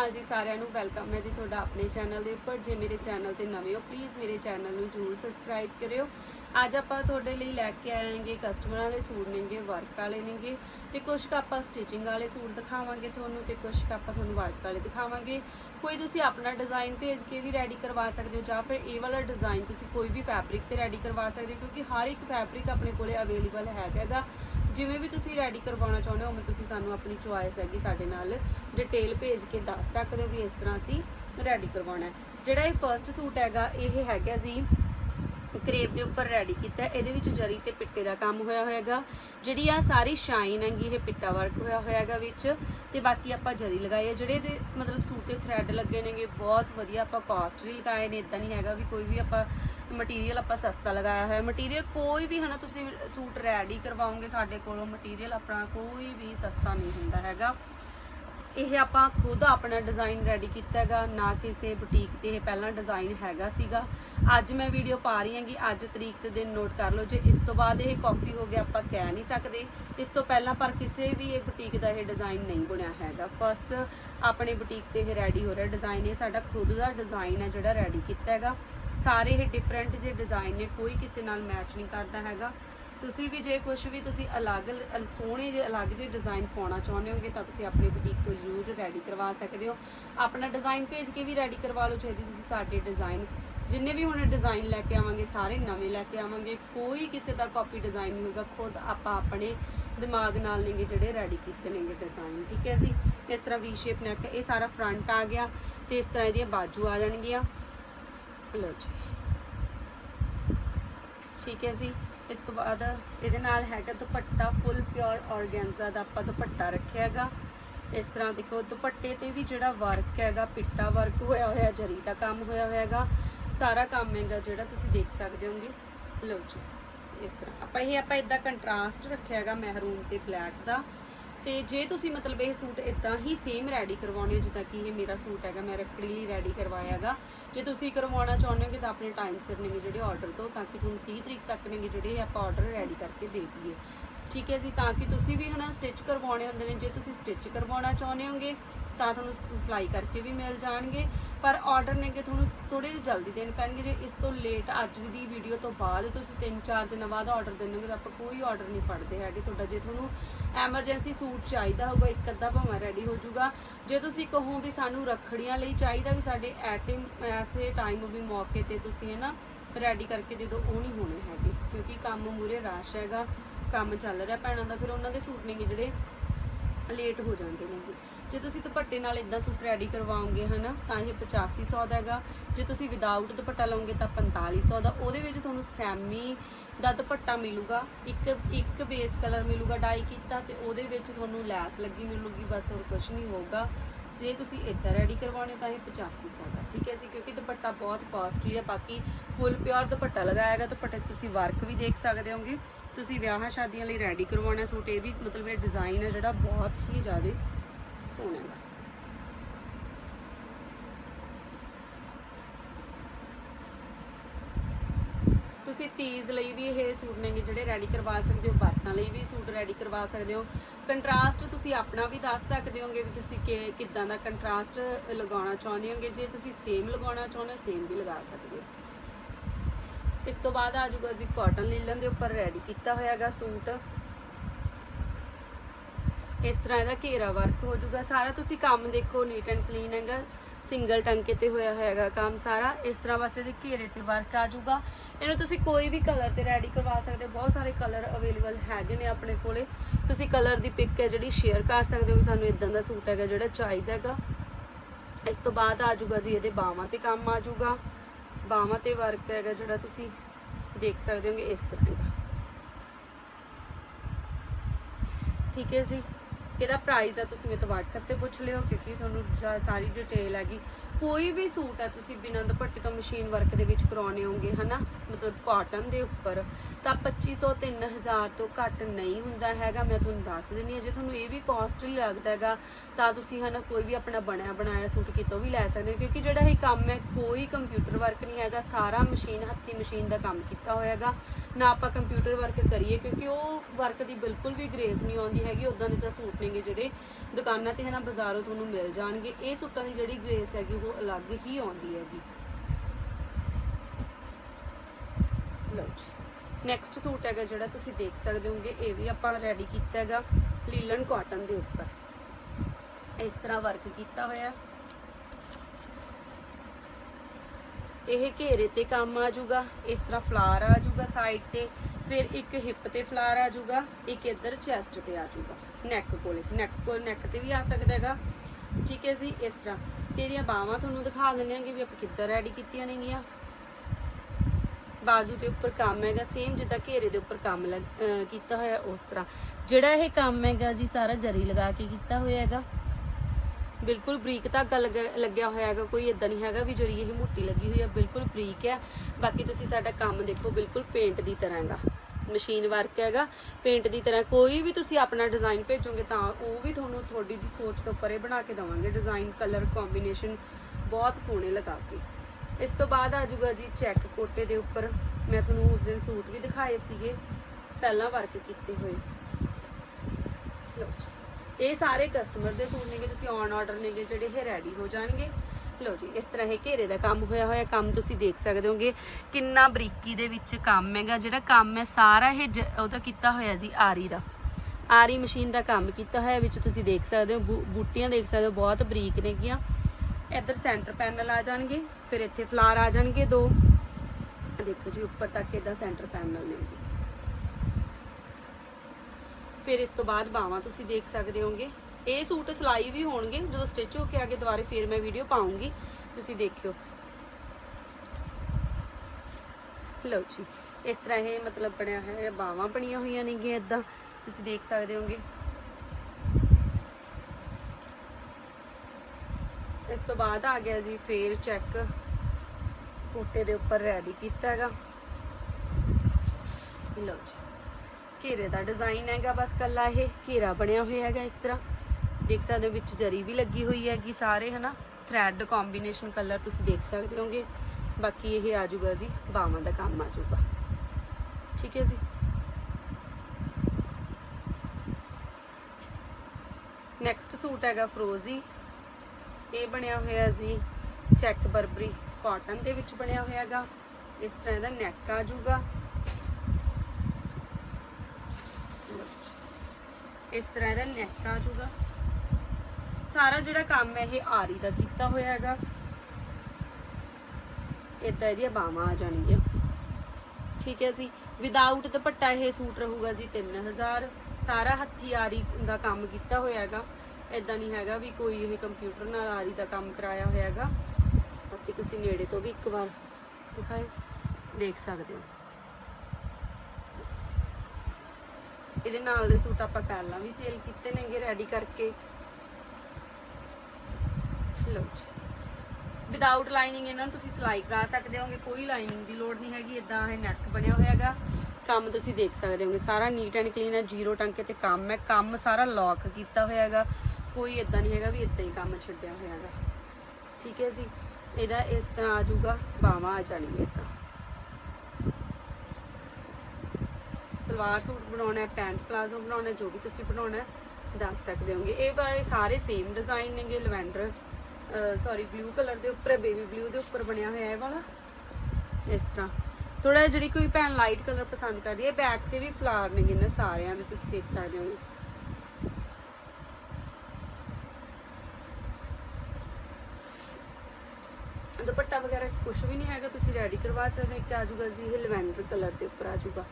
ਅਕਾਲ ਜੀ ਸਾਰਿਆਂ ਨੂੰ, ਵੈਲਕਮ ਹੈ ਜੀ ਤੁਹਾਡਾ ਆਪਣੇ ਚੈਨਲ ਦੇ ਉੱਪਰ। ਜੇ ਮੇਰੇ ਚੈਨਲ ਤੇ ਨਵੇਂ ਹੋ ਪਲੀਜ਼ ਮੇਰੇ ਚੈਨਲ ਨੂੰ ਜਰੂਰ ਸਬਸਕ੍ਰਾਈਬ ਕਰਿਓ। ਅੱਜ ਆਪਾਂ ਤੁਹਾਡੇ ਲਈ ਲੈ ਕੇ ਆਏਗੇ ਕਸਟਮਰਾਂ ਦੇ ਸੂਟ ਨੇਗੇ ਵਰਕ ਵਾਲੇ ਨੇਗੇ ਤੇ ਕੁਝ ਕੁ ਆਪਾਂ ਸਟਿਚਿੰਗ ਵਾਲੇ ਸੂਟ ਦਿਖਾਵਾਂਗੇ ਤੁਹਾਨੂੰ ਤੇ ਕੁਝ ਕੁ ਆਪਾਂ ਤੁਹਾਨੂੰ ਵਰਕ ਵਾਲੇ ਦਿਖਾਵਾਂਗੇ। ਕੋਈ ਤੁਸੀਂ ਆਪਣਾ ਡਿਜ਼ਾਈਨ ਭੇਜ ਕੇ ਵੀ ਰੈਡੀ ਕਰਵਾ ਸਕਦੇ ਹੋ ਜਾਂ ਫਿਰ ਇਹ ਵਾਲਾ ਡਿਜ਼ਾਈਨ ਤੁਸੀਂ ਕੋਈ ਵੀ ਫੈਬਰਿਕ ਤੇ ਰੈਡੀ ਕਰਵਾ ਸਕਦੇ ਹੋ ਕਿਉਂਕਿ ਹਰ ਇੱਕ ਫੈਬਰਿਕ ਆਪਣੇ ਕੋਲੇ ਅਵੇਲੇਬਲ ਹੈਗਾ। ਜਿਵੇਂ ਵੀ ਤੁਸੀਂ ਰੈਡੀ ਕਰਵਾਉਣਾ ਚਾਹੁੰਦੇ ਹੋ, ਉਵੇਂ ਤੁਸੀਂ ਸਾਨੂੰ ਆਪਣੀ ਚੁਆਇਸ ਹੈਗੀ ਸਾਡੇ ਨਾਲ ਡਿਟੇਲ ਭੇਜ ਕੇ ਦੱਸ ਸਕਦੇ ਹੋ ਵੀ ਇਸ ਤਰ੍ਹਾਂ ਅਸੀਂ ਰੈਡੀ ਕਰਵਾਉਣਾ ਹੈ। ਜਿਹੜਾ ਇਹ ਫਰਸਟ ਸੂਟ ਹੈਗਾ, ਇਹ ਹੈਗਾ ਜੀ, ਕਰੇਪ ਦੇ ਉੱਪਰ ਰੈਡੀ ਕੀਤਾ ਇਹਦੇ ਵਿੱਚ ਜਰੀ ਤੇ ਪਿੱਟੇ ਦਾ ਕੰਮ ਹੋਇਆ ਹੋਇਆਗਾ। ਜਿਹੜੀ ਆ ਸਾਰੀ ਸ਼ਾਈਨ ਹੈਗੀ, ਇਹ ਪਿੱਟਾ ਵਰਕ ਹੋਇਆ ਹੋਇਆਗਾ ਵਿੱਚ। ਤੇ ਬਾਕੀ ਆਪਾਂ ਜਰੀ ਲਗਾਈ ਹੈ। ਜਿਹੜੇ ਦੇ ਮਤਲਬ ਸੂਟ ਤੇ ਥ੍ਰੈਡ ਲੱਗੇ ਨੇਗੇ, ਬਹੁਤ ਵਧੀਆ ਆਪਾਂ ਕਾਸਟਲੀ ਲਗਾਏ ਨੇ। ਇਦਾਂ ਨਹੀਂ ਹੈਗਾ ਵੀ ਕੋਈ ਵੀ ਆਪਾਂ ਮਟੀਰੀਅਲ ਆਪਾਂ ਸਸਤਾ ਲਗਾਇਆ ਹੋਇਆ। ਮਟੀਰੀਅਲ ਕੋਈ ਵੀ ਹਨਾ ਤੁਸੀਂ ਸੂਟ ਰੈਡੀ ਕਰਵਾਓਗੇ ਸਾਡੇ ਕੋਲੋਂ ਮਟੀਰੀਅਲ ਆਪਣਾ ਕੋਈ ਵੀ ਸਸਤਾ ਨਹੀਂ ਹੁੰਦਾ ਹੈਗਾ। ਇਹ ਆਪਾਂ ਖੁਦ ਆਪਣਾ ਡਿਜ਼ਾਈਨ ਰੈਡੀ ਕੀਤਾ ਹੈਗਾ, ਨਾ ਕਿਸੇ ਬੁਟੀਕ ਤੇ ਇਹ ਪਹਿਲਾਂ ਡਿਜ਼ਾਈਨ ਹੈਗਾ ਸੀਗਾ। ਅੱਜ ਮੈਂ ਵੀਡੀਓ ਪਾ ਰਹੀ ਹਾਂਗੀ, ਅੱਜ ਤਰੀਕ ਤੇ ਦਿਨ ਨੋਟ ਕਰ ਲਓ। ਜੇ ਇਸ ਤੋਂ ਬਾਅਦ ਇਹ ਕਾਪੀ ਹੋ ਗਿਆ, ਆਪਾਂ ਕਹਿ ਨਹੀਂ ਸਕਦੇ। ਇਸ ਤੋਂ ਪਹਿਲਾਂ ਪਰ ਕਿਸੇ ਵੀ ਇਹ ਬੁਟੀਕ ਦਾ ਇਹ ਡਿਜ਼ਾਈਨ ਨਹੀਂ ਬਣਿਆ ਹੈਗਾ। ਫਸਟ ਆਪਣੇ ਬੁਟੀਕ ਤੇ ਇਹ ਰੈਡੀ ਹੋ ਰਿਹਾ ਡਿਜ਼ਾਈਨ ਇਹ ਸਾਡਾ ਖੁਦ ਦਾ ਡਿਜ਼ਾਈਨ ਹੈ ਜਿਹੜਾ ਰੈਡੀ ਕੀਤਾ ਹੈਗਾ। ਸਾਰੇ ਇਹ ਡਿਫਰੈਂਟ ਜੇ ਡਿਜ਼ਾਈਨ ਨੇ, ਕੋਈ ਕਿਸੇ ਨਾਲ ਮੈਚ ਨਹੀਂ ਕਰਦਾ ਹੈਗਾ। ਤੁਸੀਂ ਵੀ ਜੇ ਕੁਝ ਵੀ ਤੁਸੀਂ ਅਲੱਗ ਸੋਹਣੇ ਜੇ ਅਲੱਗ ਜਿਹੇ ਡਿਜ਼ਾਈਨ ਪਾਉਣਾ ਚਾਹੁੰਦੇ ਹੋਗੇ ਤਾਂ ਤੁਸੀਂ ਆਪਣੇ ਬੁਟੀਕ ਤੋਂ ਜ਼ਰੂਰ ਰੈਡੀ ਕਰਵਾ ਸਕਦੇ ਹੋ। ਆਪਣਾ ਡਿਜ਼ਾਈਨ ਭੇਜ ਕੇ ਵੀ ਰੈਡੀ ਕਰਵਾ ਲਓ ਚਾਹੀਦੀ ਤੁਸੀਂ ਸਾਡੇ ਡਿਜ਼ਾਈਨ ਜਿੰਨੇ ਵੀ ਹੁਣ ਡਿਜ਼ਾਈਨ ਲੈ ਕੇ ਆਵਾਂਗੇ, ਸਾਰੇ ਨਵੇਂ ਲੈ ਕੇ ਆਵਾਂਗੇ, ਕੋਈ ਕਿਸੇ ਦਾ ਕਾਪੀ ਡਿਜ਼ਾਈਨ ਨਹੀਂ ਹੋਗਾ ਖੁਦ ਆਪਾਂ ਆਪਣੇ ਦਿਮਾਗ ਨਾਲ ਨੇਗੇ ਜਿਹੜੇ ਰੈਡੀ ਕੀਤੇ ਨੇਗੇ ਡਿਜ਼ਾਈਨ ਠੀਕ ਹੈ ਜੀ? ਇਸ ਤਰ੍ਹਾਂ ਵੀ ਸ਼ੇਪ ਨੈਕ ਇਹ ਸਾਰਾ ਫਰੰਟ ਆ ਗਿਆ ਤੇ ਇਸ ਤਰ੍ਹਾਂ ਇਹਦੀਆਂ ਬਾਜੂ ਆ ਜਾਣਗੀਆਂ। ਲਓ ਜੀ। ਠੀਕ ਹੈ ਜੀ। ਇਸ ਤੋਂ ਬਾਅਦ ਇਹਦੇ ਨਾਲ ਹੈਗਾ ਦੁਪੱਟਾ ਫੁੱਲ ਪਿਓਰ ਔਰਗੈਂਜ਼ਾ ਦਾ ਆਪਾਂ ਦੁਪੱਟਾ ਰੱਖਿਆ ਹੈਗਾ। ਇਸ ਤਰ੍ਹਾਂ ਦੇਖੋ, ਦੁਪੱਟੇ ਤੇ ਵੀ ਜਿਹੜਾ ਵਰਕ ਹੈਗਾ, ਪਿੱਟਾ ਵਰਕ ਹੋਇਆ ਹੋਇਆ, ਜਰੀ ਦਾ ਕੰਮ ਹੋਇਆ ਹੋਇਆ ਹੈਗਾ। ਸਾਰਾ ਕੰਮ ਹੈਗਾ ਜਿਹੜਾ ਤੁਸੀਂ ਦੇਖ ਸਕਦੇ ਹੋਗੇ। ਲਓ ਜੀ, ਇਸ ਤਰ੍ਹਾਂ। ਆਪਾਂ ਇਹ, ਆਪਾਂ ਇਦਾਂ ਕੰਟਰਾਸਟ ਰੱਖਿਆ ਹੈਗਾ ਮਹਿਰੂਨ ਤੇ ਬਲੈਕ ਦਾ। ਤੇ ਜੇ ਤੁਸੀਂ ਮਤਲਬ ਇਹ ਸੂਟ ਇਦਾਂ ਹੀ ਸੇਮ ਰੈਡੀ ਕਰਵਾਉਣੇ ਹੋ, ਜਿੱਦਾਂ ਕਿ ਇਹ ਮੇਰਾ ਸੂਟ ਹੈਗਾ, ਮੈਂ ਰੱਖੜੀ ਲਈ ਰੈਡੀ ਕਰਵਾਇਆ ਹੈਗਾ ਜੇ ਤੁਸੀਂ ਕਰਵਾਉਣਾ ਚਾਹੁੰਦੇ ਹੋ ਕਿ ਤਾਂ ਆਪਣੇ ਟਾਈਮ ਸਿਰ ਨੇਗੇ ਜਿਹੜੇ ਆਰਡਰ ਤੋਂ, ਤਾਂ ਕਿ ਤੁਹਾਨੂੰ 30 ਤਰੀਕ ਤੱਕ ਨੇਗੇ ਜਿਹੜੇ ਆਪਾਂ ਆਰਡਰ ਰੈਡੀ ਕਰਕੇ ਦੇ ਦਈਏ। ਠੀਕ ਹੈ ਜੀ, ਤਾਂ ਕਿ ਤੁਸੀਂ ਵੀ ਹਨਾ ਸਟਿਚ ਕਰਵਾਉਣੇ ਹੁੰਦੇ ਨੇ। ਜੇ ਤੁਸੀਂ ਸਟਿਚ ਕਰਵਾਉਣਾ ਚਾਹੁੰਦੇ ਹੋਗੇ, ਤਾਂ ਤੁਹਾਨੂੰ ਸਿਲਾਈ ਕਰਕੇ ਵੀ ਮਿਲ ਜਾਣਗੇ। ਪਰ ਆਰਡਰ ਨੇਗੇ ਤੁਹਾਨੂੰ ਥੋੜੇ ਜਿਹੇ ਜਲਦੀ ਦੇਣ ਪੈਣਗੇ। ਜੇ ਇਸ ਤੋਂ ਲੇਟ ਅੱਜ ਦੀ ਵੀਡੀਓ ਤੋਂ ਬਾਅਦ ਤੁਸੀਂ 3-4 ਦਿਨਾਂ ਬਾਅਦ ਆਰਡਰ ਦੇਣਗੇ, ਤਾਂ ਆਪਾਂ ਕੋਈ ਆਰਡਰ ਨਹੀਂ ਫੜਦੇ ਹੈਗੇ ਤੁਹਾਡਾ। ਜੇ ਤੁਹਾਨੂੰ ਐਮਰਜੈਂਸੀ ਸੂਟ ਚਾਹੀਦਾ ਹੋਊਗਾ, ਇੱਕ ਅੱਧਾ ਭਾਵੇਂ ਰੈਡੀ ਹੋ ਜਾਊਗਾ। ਜੇ ਤੁਸੀਂ ਕਹੋ ਵੀ ਸਾਨੂੰ ਰੱਖੜੀਆਂ ਲਈ ਚਾਹੀਦਾ ਵੀ ਸਾਡੇ ਐਟਮ, ਐਸੇ ਟਾਈਮ ਵੀ ਮੌਕੇ ਤੇ ਤੁਸੀਂ ਹੈ ਨਾ ਰੈਡੀ ਕਰਕੇ ਦੇ ਦਿਓ, ਉਹ ਨਹੀਂ ਹੋਣੇ ਹੈਗੇ। ਕਿਉਂਕਿ ਕੰਮ ਮੂਰੇ ਰਾਸ਼ ਹੈਗਾ। ਕੰਮ ਚੱਲ ਰਿਹਾ ਭੈਣਾਂ ਦਾ, ਫਿਰ ਉਹਨਾਂ ਦੇ ਸੂਟ ਨੇਗੇ ਜਿਹੜੇ ਲੇਟ ਹੋ ਜਾਂਦੇ ਨੇਗੇ ਜੇ। ਤੁਸੀਂ ਦੁਪੱਟੇ ਨਾਲ ਇਦਾਂ ਸੂਟ ਰੈਡੀ ਕਰਵਾਓਗੇ, ਹਨਾ, ਤਾਂ ਇਹ 8500 ਦਾ ਹੈਗਾ। ਜੇ ਤੁਸੀਂ ਵਿਦਆਊਟ ਦੁਪੱਟਾ ਲਓਗੇ ਤਾਂ 4500 ਦਾ। ਉਹਦੇ ਵਿੱਚ ਤੁਹਾਨੂੰ ਸੈਮੀ ਦਾ ਦੁਪੱਟਾ ਮਿਲੂਗਾ, ਇੱਕ ਇੱਕ ਬੇਸ ਕਲਰ ਮਿਲੂਗਾ ਡਾਈ ਕੀਤਾ ਤੇ ਉਹਦੇ ਵਿੱਚ ਤੁਹਾਨੂੰ ਲੈਸ ਲੱਗੀ ਮਿਲੂਗੀ, ਬਸ ਹੋਰ ਕੁਝ ਨਹੀਂ ਹੋਊਗਾ। ਜੇ ਤੁਸੀਂ ਇਦਾਂ ਰੈਡੀ ਕਰਵਾਉਣੇ ਤਾਂ ਇਹ 8500 ਦਾ, ਠੀਕ ਹੈ ਜੀ, ਕਿਉਂਕਿ ਦੁਪੱਟਾ ਬਹੁਤ ਕਾਸਟਲੀ ਹੈ, ਬਾਕੀ ਫੁੱਲ ਪਿਓਰ ਦੁਪੱਟਾ ਲਗਾਇਆ ਹੈਗਾ ਦੁਪੱਟੇ ਤੇ ਤੁਸੀਂ ਵਰਕ ਵੀ ਦੇਖ ਸਕਦੇ ਹੋਗੇ। ਤੁਸੀਂ ਵਿਆਹਾਂ ਸ਼ਾਦੀਆਂ ਲਈ ਰੈਡੀ ਕਰਵਾਉਣਾ ਸੂਟ, ਇਹ ਵੀ ਮਤਲਬ ਇਹ ਡਿਜ਼ਾਈਨ ਹੈ ਜਿਹੜਾ ਬਹੁਤ ਹੀ ਜ਼ਿਆਦਾ ਸੋਹਣਾ ਹੈ। ਤੁਸੀਂ ਤੀਜ਼ ਲਈ ਵੀ ਇਹ ਸੂਟ ਨੇਗੇ ਜਿਹੜੇ ਰੈਡੀ ਕਰਵਾ ਸਕਦੇ ਹੋ, ਬਰਤਾਂ ਲਈ ਵੀ ਸੂਟ ਰੈਡੀ ਕਰਵਾ ਸਕਦੇ ਹੋ। ਕੰਟਰਾਸਟ ਤੁਸੀਂ ਆਪਣਾ ਵੀ ਦੱਸ ਸਕਦੇ ਹੋਗੇ ਵੀ ਤੁਸੀਂ ਕਿ ਕਿੱਦਾਂ ਦਾ ਕੰਟਰਾਸਟ ਲਗਾਉਣਾ ਚਾਹੁੰਦੇ ਹੋਗੇ। ਜੇ ਤੁਸੀਂ ਸੇਮ ਲਗਾਉਣਾ ਚਾਹੁੰਦੇ ਹੋ ਸੇਮ ਵੀ ਲਗਾ ਸਕਦੇ ਹੋ। ਇਸ ਤੋਂ ਬਾਅਦ ਆ ਜਾਊਗਾ ਜੀ ਕਾਟਨ ਲੀਲਨ ਦੇ ਉੱਪਰ ਰੈਡੀ ਕੀਤਾ ਹੋਇਆਗਾ ਸੂਟ। ਇਸ ਤਰ੍ਹਾਂ ਇਹਦਾ ਘੇਰਾ ਵਰਕ ਹੋ ਜਾਊਗਾ। ਸਾਰਾ ਤੁਸੀਂ ਕੰਮ ਦੇਖੋ ਨੀਟ ਐਂਡ ਕਲੀਨ ਹੈਗਾ। ਸਿੰਗਲ ਟੰਕੇ ਤੇ ਹੋਇਆ ਹੋਇਆਗਾ ਕੰਮ ਸਾਰਾ, ਇਸ ਤਰ੍ਹਾਂ ਬਸ ਇਹਦੇ ਘੇਰੇ ਤੇ ਵਰਕ ਆ ਜਾਊਗਾ। ਇਹਨੂੰ ਤੁਸੀਂ ਕੋਈ ਵੀ ਕਲਰ ਤੇ ਰੈਡੀ ਕਰਵਾ ਸਕਦੇ ਹੋ, ਬਹੁਤ ਸਾਰੇ ਕਲਰ ਅਵੇਲੇਬਲ ਹੈਗੇ ਨੇ ਆਪਣੇ ਕੋਲੇ। ਤੁਸੀਂ ਕਲਰ ਦੀ ਪਿਕ ਹੈ ਜਿਹੜੀ ਸ਼ੇਅਰ ਕਰ ਸਕਦੇ ਹੋ ਵੀ ਸਾਨੂੰ ਇਦਾਂ ਦਾ ਸੂਟ ਹੈਗਾ ਜਿਹੜਾ ਚਾਹੀਦਾ ਹੈਗਾ। ਇਸ ਤੋਂ ਬਾਅਦ ਆ ਜਾਊਗਾ ਜੀ, ਇਹਦੇ ਬਾਹਾਂ ਤੇ ਕੰਮ ਆ ਜਾਊਗਾ। ਬਾਹਾਂ ਤੇ ਵਰਕ ਹੈਗਾ ਜਿਹੜਾ ਤੁਸੀਂ ਦੇਖ ਸਕਦੇ ਹੋਗੇ ਇਸ ਤਰ੍ਹਾਂ ਦਾ। ਠੀਕ ਹੈ ਜੀ। ਇਹਦਾ ਪ੍ਰਾਈਸ ਆ, ਤੁਸੀਂ ਮੇਰੇ ਤੋਂ WhatsApp ਤੇ ਪੁੱਛ ਲਿਓ, ਕਿਉਂਕਿ ਤੁਹਾਨੂੰ ਸਾਰੀ ਡਿਟੇਲ ਹੈਗੀ। ਕੋਈ ਵੀ ਸੂਟ ਆ, ਤੁਸੀਂ ਬਿਨਾਂ ਦੁਪੱਟੇ ਤੋਂ ਮਸ਼ੀਨ ਵਰਕ ਦੇ ਵਿੱਚ ਕਰਾਉਣੇ ਹੋਗੇ ਹਨਾ? ਮਤਲਬ ਕਾਟਨ ਦੇ ਉੱਪਰ। ਤਾਂ 2500 3000 ਤੋਂ ਘੱਟ ਨਹੀਂ ਹੁੰਦਾ ਹੈਗਾ, ਮੈਂ ਤੁਹਾਨੂੰ ਦੱਸ ਦਿੰਦੀ ਹਾਂ। ਜੇ ਤੁਹਾਨੂੰ ਇਹ ਵੀ ਕਾਸਟਲੀ ਲੱਗਦਾ ਹੈਗਾ, ਤਾਂ ਤੁਸੀਂ, ਹਨਾ, ਕੋਈ ਵੀ ਆਪਣਾ ਬਣਿਆ, ਬਣਾਇਆ ਸੂਟ ਕਿਤੋਂ ਵੀ ਲੈ ਸਕਦੇ ਹੋ। ਕਿਉਂਕਿ ਜਿਹੜਾ ਇਹ ਕੰਮ ਹੈ, ਕੋਈ ਕੰਪਿਊਟਰ ਵਰਕ ਨਹੀਂ ਹੈਗਾ, ਸਾਰਾ ਮਸ਼ੀਨ ਹੱਥੀ ਮਸ਼ੀਨ ਦਾ ਕੰਮ ਕੀਤਾ ਹੋਇਆ ਹੈਗਾ। ਨਾ ਆਪਾਂ ਕੰਪਿਊਟਰ ਵਰਕ ਕਰੀਏ, ਕਿਉਂਕਿ ਉਹ ਵਰਕ ਦੀ ਬਿਲਕੁਲ ਵੀ ਗ੍ਰੇਸ ਨਹੀਂ ਆਉਂਦੀ ਹੈਗੀ ਉਦਾਂ ਦੇ ਤਾਂ ਸੂਟ ਨੇ ਨੇਗੇ ਜਿਹੜੇ ਦੁਕਾਨਾਂ ਤੇ ਹਨਾ ਬਾਜ਼ਾਰੋਂ ਤੁਹਾਨੂੰ ਮਿਲ ਜਾਣਗੇ। ਇਹ ਸੂਟਾਂ ਦੀ ਜਿਹੜੀ ਗ੍ਰੇਸ ਹੈਗੀ, ਉਹ ਅਲੱਗ ਹੀ ਆਉਂਦੀ ਹੈਗੀ। ਲਓ ਜੀ। ਨੈਕਸਟ ਸੂਟ ਹੈਗਾ ਜਿਹੜਾ ਤੁਸੀਂ ਦੇਖ ਸਕਦੇ ਹੋਗੇ, ਇਹ ਵੀ ਆਪਾਂ ਰੈਡੀ ਕੀਤਾ ਹੈਗਾ ਲੀਲਨ ਕਾਟਨ ਦੇ ਉੱਪਰ। ਇਸ ਤਰ੍ਹਾਂ ਵਰਕ ਕੀਤਾ ਹੋਇਆ। ਇਹ ਘੇਰੇ ਤੇ ਕੰਮ ਆ ਜਾਊਗਾ, ਇਸ ਤਰ੍ਹਾਂ ਫਲਾਰ ਆ ਜਾਊਗਾ ਸਾਈਡ ਤੇ। ਫਿਰ ਇੱਕ ਹਿੱਪ ਤੇ ਫਲਾਰ ਆ ਜਾਊਗਾ, ਇੱਕ ਇੱਧਰ ਚੈਸਟ ਤੇ ਆ ਜਾਊਗਾ ਨੈਕ ਕੋਲੇ ਨੈਕ ਕੋਲ ਨੈਕ ਤੇ ਵੀ ਆ ਸਕਦਾ ਹੈਗਾ। ਠੀਕ ਹੈ ਜੀ, ਇਸ ਤਰ੍ਹਾਂ। ਤੇ ਇਹਦੀਆਂ ਬਾਹਾਂ ਤੁਹਾਨੂੰ ਦਿਖਾ ਦਿੰਦੇ ਆਂਗੇ ਵੀ ਆਪਾਂ ਕਿੱਦਾਂ ਰੈਡੀ ਕੀਤੀਆਂ ਨੇਗੀਆਂ ਬਾਜ਼ੂ ਦੇ ਉੱਪਰ ਕੰਮ ਹੈਗਾ ਸੇਮ ਜਿੱਦਾਂ ਘੇਰੇ ਦੇ ਉੱਪਰ ਕੰਮ ਲੱਗ- ਕੀਤਾ ਹੋਇਆ ਉਸ ਤਰ੍ਹਾਂ। ਜਿਹੜਾ ਇਹ ਕੰਮ ਹੈਗਾ ਜੀ, ਸਾਰਾ ਜਰੀ ਲਗਾ ਕੇ ਕੀਤਾ ਹੋਇਆ ਹੈਗਾ। ਬਿਲਕੁਲ ਬਰੀਕ ਧਾਗਾ ਲੱਗਿਆ ਹੋਇਆ ਹੈਗਾ, ਕੋਈ ਇਦਾਂ ਨਹੀਂ ਹੈਗਾ ਵੀ ਜਿਹੜੀ ਇਹ ਮੋਟੀ ਲੱਗੀ ਹੋਈ ਹੈ ਬਿਲਕੁਲ ਬਰੀਕ ਹੈ। ਬਾਕੀ ਤੁਸੀਂ ਸਾਡਾ ਕੰਮ ਦੇਖੋ, ਬਿਲਕੁਲ ਪੇਂਟ ਦੀ ਤਰ੍ਹਾਂ ਹੈਗਾ। ਮਸ਼ੀਨ ਵਰਕ ਹੈਗਾ ਪੇਂਟ ਦੀ ਤਰ੍ਹਾਂ, ਕੋਈ ਵੀ ਤੁਸੀਂ ਆਪਣਾ ਡਿਜ਼ਾਈਨ ਭੇਜੋਗੇ ਤਾਂ ਉਹ ਵੀ ਤੁਹਾਨੂੰ ਤੁਹਾਡੀ ਦੀ ਸੋਚ ਤੋਂ ਪਰੇ ਬਣਾ ਕੇ ਦਵਾਂਗੇ। ਡਿਜ਼ਾਈਨ ਕਲਰ ਕੰਬੀਨੇਸ਼ਨ ਬਹੁਤ ਸੋਹਣੇ ਲਗਾ ਕੇ। ਇਸ ਤੋਂ ਬਾਅਦ ਆ ਜਾਊਗਾ ਜੀ ਚੈੱਕ ਕੋਟੇ ਦੇ ਉੱਪਰ। ਮੈਂ ਤੁਹਾਨੂੰ ਉਸ ਦਿਨ ਸੂਟ ਵੀ ਦਿਖਾਏ ਸੀਗੇ, ਪਹਿਲਾਂ ਵਰਕ ਕੀਤੇ ਹੋਏ। ਇਹ ਸਾਰੇ ਕਸਟਮਰ ਦੇ ਸੂਟ ਨੇਗੇ, ਤੁਸੀਂ ਔਨ ਆਰਡਰ ਨੇਗੇ ਜਿਹੜੇ ਇਹ ਰੈਡੀ ਹੋ ਜਾਣਗੇ। ਲਓ ਜੀ, ਇਸ ਤਰ੍ਹਾਂ ਇਹ ਘੇਰੇ ਦਾ ਕੰਮ ਹੋਇਆ ਹੋਇਆ, ਕੰਮ ਤੁਸੀਂ ਦੇਖ ਸਕਦੇ ਹੋਗੇ। ਕਿੰਨਾ ਬਰੀਕੀ ਦੇ ਵਿੱਚ ਕੰਮ ਹੈਗਾ, ਜਿਹੜਾ ਕੰਮ ਹੈ ਸਾਰਾ ਇਹ ਜ- ਉਹਦਾ ਕੀਤਾ ਹੋਇਆ ਜੀ ਆਰੀ ਦਾ। ਆਰੀ ਮਸ਼ੀਨ ਦਾ ਕੰਮ ਕੀਤਾ ਹੋਇਆ, ਵਿੱਚ ਤੁਸੀਂ ਦੇਖ ਸਕਦੇ ਹੋ, ਬੂ- ਬੂਟੀਆਂ ਦੇਖ ਸਕਦੇ ਹੋ, ਬਹੁਤ ਬਰੀਕ ਨੇਗੀਆਂ ਇੱਧਰ ਸੈਂਟਰ ਪੈਨਲ ਆ ਜਾਣਗੇ, ਫਿਰ ਇੱਥੇ ਫਲਾਰ ਆ ਜਾਣਗੇ ਦੋ। ਦੇਖੋ ਜੀ, ਉੱਪਰ ਤੱਕ ਇਹਦਾ ਸੈਂਟਰ ਪੈਨਲ ਨੇ। ਫਿਰ ਇਸ ਤੋਂ ਬਾਅਦ ਬਾਵਾਂ ਤੁਸੀਂ ਦੇਖ ਸਕਦੇ ਹੋਗੇ। ਇਹ ਸੂਟ ਸਿਲਾਈ ਵੀ ਹੋਣਗੇ, ਜਦੋਂ ਸਟਿਚ ਹੋ ਕੇ ਆਗੇ ਦੁਬਾਰੇ ਫਿਰ ਮੈਂ ਵੀਡੀਓ ਪਾਉਂਗੀ। ਤੁਸੀਂ ਦੇਖਿਓ। ਲਓ ਜੀ, ਇਸ ਤਰ੍ਹਾਂ ਇਹ ਮਤਲਬ ਬਣਿਆ ਹੈ ਬਾਹਾਂ ਬਣੀਆਂ ਹੋਈਆਂ ਨੇਗੀਆਂ ਇਦਾਂ ਤੁਸੀਂ ਦੇਖ ਸਕਦੇ ਹੋਗੇ। ਇਸ ਤੋਂ ਬਾਅਦ ਆ ਗਿਆ ਜੀ, ਫੇਰ ਚੈੱਕ ਕੋਟੇ ਦੇ ਉੱਪਰ ਰੈਡੀ ਕੀਤਾ ਹੈਗਾ। ਲਓ ਜੀ, ਘੇਰੇ ਦਾ ਡਿਜ਼ਾਈਨ ਹੈਗਾ ਬਸ ਕੱਲਾ ਇਹ, ਘੇਰਾ ਬਣਿਆ ਹੋਇਆ ਹੈਗਾ ਇਸ ਤਰ੍ਹਾਂ। ਦੇਖ ਸਕਦੇ ਹੋ ਵਿੱਚ ਜਰੀ ਵੀ ਲੱਗੀ ਹੋਈ ਹੈਗੀ ਸਾਰੇ, ਹਨਾ? ਥ੍ਰੈਡ ਕੰਬੀਨੇਸ਼ਨ ਕਲਰ ਤੁਸੀਂ ਦੇਖ ਸਕਦੇ ਹੋਗੇ। ਬਾਕੀ ਇਹ ਆ ਜਾਊਗਾ ਜੀ ਬਾਵਾਂ ਦਾ ਕੰਮ ਆ ਜਾਊਗਾ। ਠੀਕ ਹੈ ਜੀ? ਨੈਕਸਟ ਸੂਟ ਹੈਗਾ ਫਰੋਜ਼ੀ ਇਹ ਬਣਿਆ ਹੋਇਆ ਜੀ ਚੈੱਕ ਬਰਬਰੀ ਕਾਟਨ ਦੇ ਵਿੱਚ ਬਣਿਆ ਹੋਇਆ ਹੈਗਾ। ਇਸ ਤਰ੍ਹਾਂ ਇਹਦਾ ਨੈਕ ਆ ਜਾਊਗਾ। ਇਸ ਤਰ੍ਹਾਂ ਇਹਦਾ ਨੈਕ ਆ ਜਾਊਗਾ। ਸਾਰਾ ਜਿਹੜਾ ਕੰਮ ਹੈ ਇਹ ਆਰੀ ਦਾ ਕੀਤਾ ਹੋਇਆ ਹੈਗਾ। ਇਦਾਂ ਇਹਦੀਆਂ ਬਾਹਾਂ ਆ ਜਾਣਗੀਆਂ। ਠੀਕ ਹੈ ਜੀ। ਵਿਦਆਊਟ ਦੁਪੱਟਾ ਇਹ ਸੂਟ ਰਹੂਗਾ ਜੀ 3000 ਸਾਰਾ ਹੱਥੀ ਆਰੀ ਦਾ ਕੰਮ ਕੀਤਾ ਹੋਇਆ ਹੈਗਾ। ਇਦਾਂ ਨਹੀਂ ਹੈਗਾ ਵੀ ਕੋਈ ਇਹ ਕੰਪਿਊਟਰ ਨਾਲ ਆਰੀ ਦਾ ਕੰਮ ਕਰਾਇਆ ਹੋਇਆ ਹੈਗਾ। ਬਾਕੀ ਤੁਸੀਂ ਨੇੜੇ ਤੋਂ ਵੀ ਇੱਕ ਵਾਰ ਦਿਖਾਏ ਦੇਖ ਸਕਦੇ ਹੋ। ਇਹਦੇ ਨਾਲ ਦੇ ਸੂਟ ਆਪਾਂ ਪਹਿਲਾਂ ਵੀ ਸੇਲ ਕੀਤੇ ਨੇਗੇ ਰੈਡੀ ਕਰਕੇ। ਲਓ ਜੀ ਵਿਦਆਊਟ ਲਾਈਨਿੰਗ ਇਹਨਾਂ ਨੂੰ ਤੁਸੀਂ ਸਿਲਾਈ ਕਰਾ ਸਕਦੇ ਹੋਗੇ, ਕੋਈ ਲਾਈਨਿੰਗ ਦੀ ਲੋੜ ਨਹੀਂ ਹੈਗੀ ਇਦਾਂ ਇਹ ਨੈਕ ਬਣਿਆ ਹੋਇਆ ਹੈਗਾ। ਕੰਮ ਤੁਸੀਂ ਦੇਖ ਸਕਦੇ ਹੋਗੇ, ਸਾਰਾ ਨੀਟ ਐਂਡ ਕਲੀਨ ਹੈ, ਜ਼ੀਰੋ ਟਾਂਕੇ ਤੇ ਕੰਮ ਹੈ, ਕੰਮ ਸਾਰਾ ਲੌਕ ਕੀਤਾ ਹੋਇਆ ਹੈਗਾ। ਕੋਈ ਇਦਾਂ ਨਹੀਂ ਹੈਗਾ ਵੀ ਇਦਾਂ ਹੀ ਕੰਮ ਛੱਡਿਆ ਹੋਇਆ ਹੈਗਾ। ਠੀਕ ਹੈ ਜੀ, ਇਹਦਾ ਇਸ ਤਰ੍ਹਾਂ ਆ ਜਾਊਗਾ ਬਾਹਾਂ ਆ ਜਾਣਗੀਆਂ ਤਾਂ। ਸਲਵਾਰ ਸੂਟ ਬਣਾਉਣਾ ਹੈ, ਪੈਂਟ ਪਲਾਜ਼ੋ ਬਣਾਉਣਾ ਜੋ ਵੀ ਤੁਸੀਂ ਬਣਾਉਣਾ ਦੱਸ ਸਕਦੇ ਹੋਗੇ। ਇਹ ਬਾਰੇ ਸਾਰੇ ਸੇਮ ਡਿਜ਼ਾਈਨ ਨੇਗੇ, ਲਵੈਂਡਰ। ਸੌਰੀ ਬਲੂ ਕਲਰ ਦੇ ਉੱਪਰ ਬੇਬੀ ਬਲੂ ਦੇ ਉੱਪਰ ਬਣਿਆ ਹੋਇਆ ਹੈ ਵਾਲਾ। ਇਸ ਤਰ੍ਹਾਂ। ਥੋੜਾ ਜਿਹੜੀ ਕੋਈ ਭੈਣ ਲਾਈਟ ਕਲਰ ਪਸੰਦ ਕਰਦੀ ਹੈ ਬੈਕ ਤੇ ਵੀ ਫਲਾਰ ਨੇਗੇ ਇਹਨਾਂ ਸਾਰਿਆਂ ਦੇ, ਤੁਸੀਂ ਦੇਖ ਸਕਦੇ ਹੋ। ਦੁਪੱਟਾ ਵਗੈਰਾ ਕੁਝ ਵੀ ਨਹੀਂ ਹੈਗਾ, ਤੁਸੀਂ ਰੈਡੀ ਕਰਵਾ ਸਕਦੇ ਹੋ। ਇੱਕ ਆ ਜਾਊਗਾ ਜੀ, ਇਹ ਲਵੈਂਡਰ ਕਲਰ ਦੇ ਉੱਪਰ ਆ ਜਾਊਗਾ।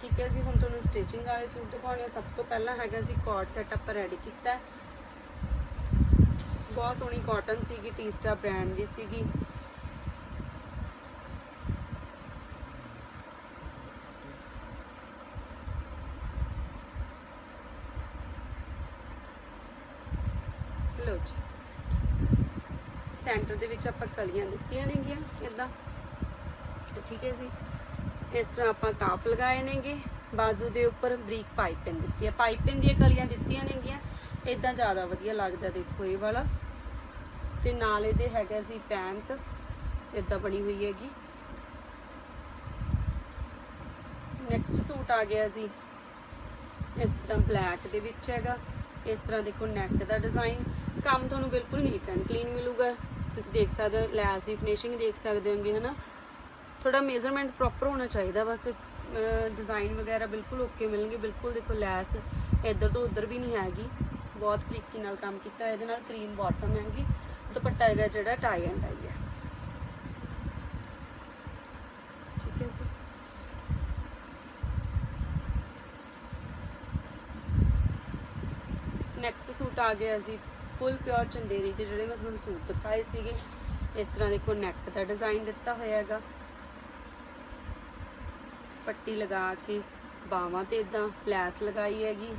ਠੀਕ ਹੈ ਜੀ, ਹੁਣ ਤੁਹਾਨੂੰ ਸਟਿਚਿੰਗ ਵਾਲੇ ਸੂਟ ਦਿਖਾਉਣੇ ਆ। ਸਭ ਤੋਂ ਪਹਿਲਾਂ ਹੈਗਾ ਜੀ ਕੋਟ ਸੈਟ ਆਪਾਂ ਰੈਡੀ ਕੀਤਾ ਬਹੁਤ ਸੋਹਣੀ ਕਾਟਨ ਸੀਗੀ ਟੀਸਟਾ ਬ੍ਰਾਂਡ ਦੀ ਸੀਗੀ। ਲਓ ਜੀ। ਸੈਂਟਰ ਦੇ ਵਿੱਚ ਆਪਾਂ ਕਲੀਆਂ ਦਿੱਤੀਆਂ ਨੇਗੀਆਂ ਇਦਾਂ ਠੀਕ ਹੈ ਜੀ। ਇਸ ਤਰ੍ਹਾਂ ਆਪਾਂ ਕਾਫ ਲਗਾਏ ਨੇਗੇ। ਬਾਜ਼ੂ ਦੇ ਉੱਪਰ ਬਰੀਕ ਪਾਈਪਿੰਗ ਦਿੱਤੀ ਹੈ। ਪਾਈਪਿੰਗ ਦੀਆਂ ਕਲੀਆਂ ਦਿੱਤੀਆਂ ਨੇਗੀਆਂ। ਇਦਾਂ ਜ਼ਿਆਦਾ ਵਧੀਆ ਲੱਗਦਾ ਦੇਖੋ ਇਹ ਵਾਲਾ। ਤੇ ਨਾਲ ਇਹਦੇ ਹੈਗਾ ਸੀ ਪੈਂਟ ਇਦਾਂ ਬਣੀ ਹੋਈ ਹੈਗੀ। ਨੈਕਸਟ ਸੂਟ ਆ ਗਿਆ ਜੀ। ਇਸ ਤਰ੍ਹਾਂ ਬਲੈਕ ਦੇ ਵਿੱਚ ਹੈਗਾ। ਇਸ ਤਰ੍ਹਾਂ ਦੇਖੋ ਨੈਕ ਦਾ ਡਿਜ਼ਾਈਨ ਕੰਮ ਤੁਹਾਨੂੰ ਬਿਲਕੁਲ ਨੀਟ ਐਂਡ ਕਲੀਨ ਮਿਲੂਗਾ। ਤੁਸੀਂ ਦੇਖ ਸਕਦੇ ਹੋ, ਲੈਸ ਦੀ ਫਿਨਿਸ਼ਿੰਗ ਦੇਖ ਸਕਦੇ ਹੋਗੇ, ਹਨਾ? ਥੋੜਾ ਮੇਜ਼ਰਮੈਂਟ ਪ੍ਰੋਪਰ ਹੋਣਾ ਚਾਹੀਦਾ ਬਸ ਡਿਜ਼ਾਈਨ ਵਗੈਰਾ ਬਿਲਕੁਲ ਓਕੇ ਮਿਲਣਗੇ। ਬਿਲਕੁਲ ਦੇਖੋ ਲੈਸ ਇੱਧਰ ਤੋਂ ਉੱਧਰ ਵੀ ਨਹੀਂ ਹੈਗੀ। ਬਹੁਤ ਬਰੀਕੀ ਨਾਲ ਕੰਮ ਕੀਤਾ। ਇਹਦੇ ਨਾਲ ਕਰੀਮ ਬਾਟਮ ਹੈਗੀ। ਦੁਪੱਟਾ ਹੈਗਾ ਜਿਹੜਾ ਟਾਈ ਐਂਡ ਆਈ ਹੈ। ਠੀਕ ਹੈ ਜੀ। ਨੈਕਸਟ ਸੂਟ ਆ ਗਿਆ ਜੀ ਫੁੱਲ ਪਿਓਰ ਚੰਦੇਰੀ ਦੇ ਜਿਹੜੇ ਮੈਂ ਤੁਹਾਨੂੰ ਸੂਟ ਦਿਖਾਏ ਸੀਗੇ। ਇਸ ਤਰ੍ਹਾਂ ਦੇਖੋ ਨੈਕ ਦਾ ਡਿਜ਼ਾਈਨ ਦਿੱਤਾ ਹੋਇਆ ਹੈਗਾ। ਪੱਟੀ ਲਗਾ ਕੇ ਬਾਹਾਂ ਤੇ ਇਦਾਂ ਲੈਸ ਲਗਾਈ ਹੈਗੀ।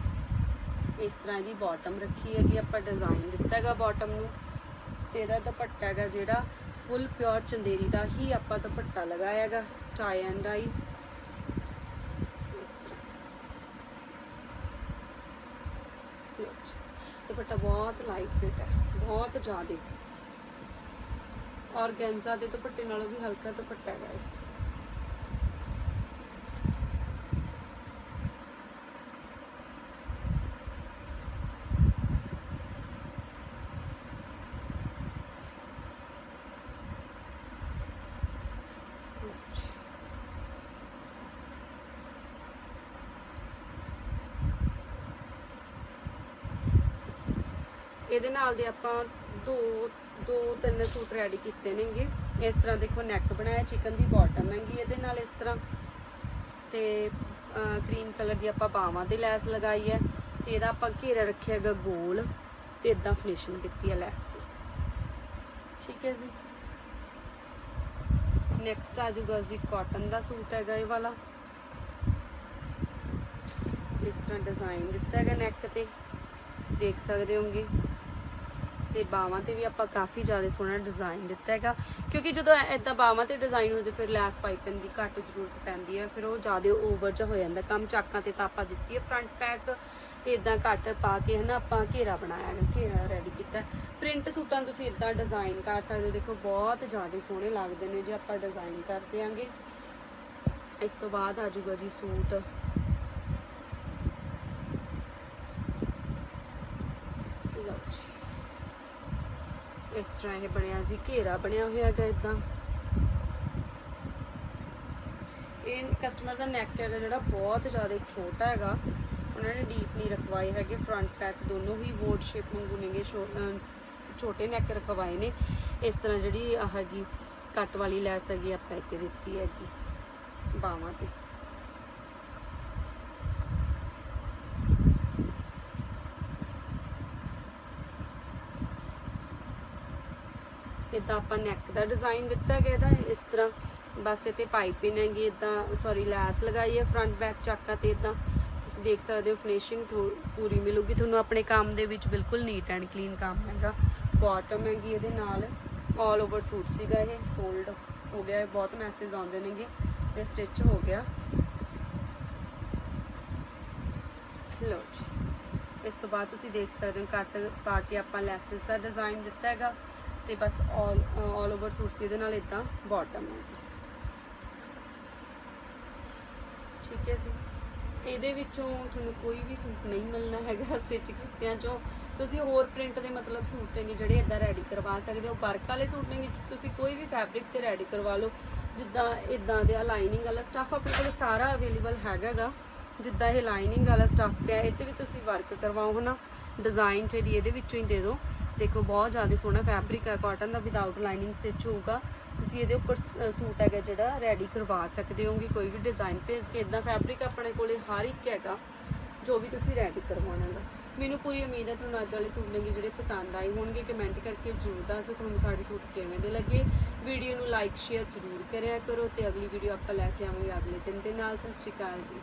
ਇਸ ਤਰ੍ਹਾਂ ਦੀ ਬਾਟਮ ਰੱਖੀ ਹੈਗੀ, ਆਪਾਂ ਡਿਜ਼ਾਈਨ ਦਿੱਤਾ ਹੈਗਾ ਬਾਟਮ ਨੂੰ। ਤੇ ਇਹਦਾ ਦੁਪੱਟਾ ਹੈਗਾ ਜਿਹੜਾ ਫੁੱਲ ਪਿਓਰ ਚੰਦੇਰੀ ਦਾ ਹੀ ਆਪਾਂ ਦੁਪੱਟਾ ਲਗਾਇਆ ਟਾਈ ਐਂਡ ਆਈ ਇਸ ਤਰ੍ਹਾਂ। ਦੁਪੱਟਾ ਬਹੁਤ ਲਾਈਟ ਵੇਟ ਹੈ, ਬਹੁਤ ਜ਼ਿਆਦਾ। ਔਰਗੈਂਜ਼ਾ ਦੇ ਦੁਪੱਟੇ ਨਾਲੋਂ ਵੀ ਹਲਕਾ ਦੁਪੱਟਾ ਹੈਗਾ ਇਹ ਇਹਦੇ ਨਾਲ ਦੇ ਆਪਾਂ ਦੋ ਦੋ, ਤਿੰਨ ਸੂਟ ਰੈਡੀ ਕੀਤੇ ਨੇਗੇ। ਇਸ ਤਰ੍ਹਾਂ ਦੇਖੋ ਨੈਕ ਬਣਾਇਆ ਚਿਕਨ ਦੀ ਬਾਟਮ ਹੈਗੀ ਇਹਦੇ ਨਾਲ ਇਸ ਤਰ੍ਹਾਂ। ਤੇ ਕਰੀਮ ਕਲਰ ਦੀ ਆਪਾਂ ਬਾਹਾਂ ਤੇ ਲੈਸ ਲਗਾਈ ਹੈ ਤੇ ਇਹਦਾ ਆਪਾਂ ਘੇਰਾ ਰੱਖਿਆ ਹੈਗਾ ਗੋਲ ਤੇ ਇਦਾਂ ਫਿਨਿਸ਼ਿੰਗ ਕੀਤੀ ਹੈ ਲੈਸ ਦੀ। ਠੀਕ ਹੈ ਜੀ। ਨੈਕਸਟ ਆ ਜਾਊਗਾ ਜੀ ਕਾਟਨ ਦਾ ਸੂਟ ਹੈਗਾ ਇਹ ਵਾਲਾ। ਇਸ ਤਰ੍ਹਾਂ ਡਿਜ਼ਾਈਨ ਦਿੱਤਾ ਹੈਗਾ ਨੈਕ ਤੇ। ਤੁਸੀਂ ਦੇਖ ਸਕਦੇ ਹੋਗੇ ਤੇ ਬਾਵਾਂ ਤੇ ਵੀ ਆਪਾਂ ਕਾਫੀ ਜ਼ਿਆਦਾ ਸੋਹਣਾ ਡਿਜ਼ਾਈਨ ਦਿੱਤਾ ਹੈਗਾ। ਕਿਉਂਕਿ ਜਦੋਂ ਐਦਾਂ ਬਾਵਾਂ ਤੇ ਡਿਜ਼ਾਈਨ ਹੋ ਜੇ, ਫਿਰ ਲੈਸ ਪਾਈਪਨ ਦੀ ਘੱਟ ਜ਼ਰੂਰਤ ਪੈਂਦੀ ਹੈ, ਫਿਰ ਉਹ ਜ਼ਿਆਦਾ ਓਵਰ ਜਿਹਾ ਹੋ ਜਾਂਦਾ। ਕੰਮ ਚਾਕਾਂ ਤੇ ਤਾਂ ਆਪਾਂ ਦਿੱਤੀ ਹੈ ਫਰੰਟ ਪੈਕ ਤੇ ਇਦਾਂ ਘੱਟ ਪਾ ਕੇ ਹਨਾ ਆਪਾਂ ਘੇਰਾ ਬਣਾਇਆ ਹੈ ਘੇਰਾ ਰੈਡੀ ਕੀਤਾ। ਪ੍ਰਿੰਟ ਸੂਟਾਂ ਤੁਸੀਂ ਇਦਾਂ ਡਿਜ਼ਾਈਨ ਕਰ ਸਕਦੇ ਹੋ। ਦੇਖੋ, ਬਹੁਤ ਜ਼ਿਆਦਾ ਸੋਹਣੇ ਲੱਗਦੇ ਨੇ ਜੇ ਆਪਾਂ ਡਿਜ਼ਾਈਨ ਕਰ ਦਿਆਂਗੇ। ਇਸ ਤੋਂ ਬਾਅਦ ਆ ਜਾਊਗਾ ਜੀ ਸੂਟ ਲਓ ਜੀ ਇਸ ਤਰ੍ਹਾਂ ਇਹ ਬਣਿਆ ਸੀ, ਘੇਰਾ ਬਣਿਆ ਹੋਇਆ ਹੈਗਾ ਇਦਾਂ। ਇਹ ਕਸਟਮਰ ਦਾ ਨੈਕ ਹੈਗਾ ਜਿਹੜਾ ਬਹੁਤ ਜ਼ਿਆਦਾ ਛੋਟਾ ਹੈਗਾ। ਉਹਨਾਂ ਨੇ ਡੀਪ ਨਹੀਂ ਰਖਵਾਏ ਹੈਗੇ ਫਰੰਟ ਪੈਕ ਦੋਨੋਂ ਹੀ ਵੋਟ ਸ਼ੇਪ ਵਾਂਗੂ ਨੇਗੇ, ਛੋ- ਛੋਟੇ ਨੈਕ ਰਖਵਾਏ ਨੇ। ਇਸ ਤਰ੍ਹਾਂ ਜਿਹੜੀ ਹੈਗੀ, ਕੱਟ ਵਾਲੀ ਲੈਸ ਹੈਗੀ, ਆਪਾਂ ਇੱਥੇ ਦਿੱਤੀ ਹੈਗੀ, ਬਾਹਾਂ ਤੇ। ਇਦਾਂ ਆਪਾਂ ਨੈਕ ਦਾ ਡਿਜ਼ਾਈਨ ਦਿੱਤਾ ਗਿਆ ਇਹਦਾ, ਇਸ ਤਰ੍ਹਾਂ ਬਸ ਇੱਥੇ ਪਾਈਪਿੰਗ ਹੈਗੀ ਇਦਾਂ ਸੌਰੀ ਲੈਸ ਲਗਾਈ ਹੈ ਫਰੰਟ ਬੈਕ ਚਾਕਾ ਤੇ ਇਦਾਂ ਤੁਸੀਂ ਦੇਖ ਸਕਦੇ ਹੋ ਫਿਨਿਸ਼ਿੰਗ ਪੂਰੀ ਮਿਲੂਗੀ। ਤੁਹਾਨੂੰ ਆਪਣੇ ਕੰਮ ਦੇ ਵਿੱਚ ਬਿਲਕੁਲ ਨੀਟ ਐਂਡ ਕਲੀਨ ਕੰਮ ਹੈਗਾ। ਬਾਟਮ ਹੈਗੀ ਇਹਦੇ ਨਾਲ ਆਲ ਓਵਰ ਸੂਟ ਸੀਗਾ ਇਹ ਸੋਲਡ ਹੋ ਗਿਆ ਇਹ, ਬਹੁਤ ਮੈਸੇਜ ਆਉਂਦੇ ਨੇਗੇ ਤੇ ਸਟਿਚ ਹੋ ਗਿਆ। ਲਓ ਜੀ। ਇਸ ਤੋਂ ਬਾਅਦ ਤੁਸੀਂ ਦੇਖ ਸਕਦੇ ਹੋ ਕੱਟ ਪਾ ਕੇ ਆਪਾਂ ਲੈਸਸ ਦਾ ਡਿਜ਼ਾਈਨ ਦਿੱਤਾ ਹੈਗਾ। ਤੇ ਬਸ ਆਲ ਆਲ ਓਵਰ ਸੂਟ ਸੀ ਇਹਦੇ ਨਾਲ ਇਦਾਂ ਬਾਟਮ ਹੈ ਠੀਕ ਹੈ ਜੀ। ਇਹਦੇ ਵਿੱਚੋਂ ਤੁਹਾਨੂੰ ਕੋਈ ਵੀ ਸੂਟ ਨਹੀਂ ਮਿਲਣਾ ਹੈਗਾ ਸਟਿਚ ਕੀਤਿਆਂ ਚੋਂ। ਤੁਸੀਂ ਹੋਰ ਪ੍ਰਿੰਟ ਦੇ ਮਤਲਬ ਸੂਟ ਨੇ ਜਿਹੜੇ ਇਦਾਂ ਰੈਡੀ ਕਰਵਾ ਸਕਦੇ ਹੋ। ਵਰਕ ਵਾਲੇ ਸੂਟ ਨੇ ਤੁਸੀਂ ਕੋਈ ਵੀ ਫੈਬਰਿਕ ਤੇ ਰੈਡੀ ਕਰਵਾ ਲਓ। ਜਿੱਦਾਂ ਇਦਾਂ ਦੇ ਲਾਈਨਿੰਗ ਵਾਲਾ ਸਟੱਫ ਆਪਣੇ ਕੋਲ ਸਾਰਾ ਅਵੇਲੇਬਲ ਹੈਗਾਗਾ। ਜਿੱਦਾਂ ਇਹ ਲਾਈਨਿੰਗ ਵਾਲਾ ਸਟੱਫ ਪਿਆ, ਇਹ ਤੇ ਵੀ ਤੁਸੀਂ ਵਰਕ ਕਰਵਾਓ ਹਨਾ ਡਿਜ਼ਾਈਨ ਚਾਹੀਦੀ ਇਹਦੇ ਵਿੱਚੋਂ ਹੀ ਦੇ ਦਿਓ। ਦੇਖੋ, ਬਹੁਤ ਜ਼ਿਆਦਾ ਸੋਹਣਾ ਫੈਬਰਿਕ ਹੈ ਕਾਟਨ ਦਾ ਵਿਦਆਊਟ ਲਾਈਨਿੰਗ ਸਟਿਚ ਹੋਊਗਾ। ਤੁਸੀਂ ਇਹਦੇ ਉੱਪਰ ਸੂਟ ਹੈਗਾ ਜਿਹੜਾ ਰੈਡੀ ਕਰਵਾ ਸਕਦੇ ਹੋਗੇ, ਕੋਈ ਵੀ ਡਿਜ਼ਾਈਨ ਭੇਜ ਕੇ। ਇਦਾਂ ਫੈਬਰਿਕ ਆਪਣੇ ਕੋਲੇ ਹਰ ਇੱਕ ਹੈਗਾ, ਜੋ ਵੀ ਤੁਸੀਂ ਰੈਡੀ ਕਰਵਾਉਣਾ ਹੈ ਮੈਨੂੰ ਪੂਰੀ ਉਮੀਦ ਹੈ ਤੁਹਾਨੂੰ ਅੱਜ ਵਾਲੇ ਸੂਟ ਨੇ ਜਿਹੜੇ ਪਸੰਦ ਆਏ ਹੋਣਗੇ। ਕਮੈਂਟ ਕਰਕੇ ਜ਼ਰੂਰ ਦੱਸੋ ਤੁਹਾਨੂੰ ਸਾਡੇ ਸੂਟ ਕਿਵੇਂ ਦੇ ਲੱਗੇ। ਵੀਡੀਓ ਨੂੰ ਲਾਈਕ ਸ਼ੇਅਰ ਜ਼ਰੂਰ ਕਰਿਆ ਕਰੋ ਤੇ ਅਗਲੀ ਵੀਡੀਓ ਆਪਾਂ ਲੈ ਕੇ ਆਵਾਂਗੇ ਅਗਲੇ ਦਿਨ ਦੇ ਨਾਲ। ਸਤਿ ਸ਼੍ਰੀ ਅਕਾਲ ਜੀ।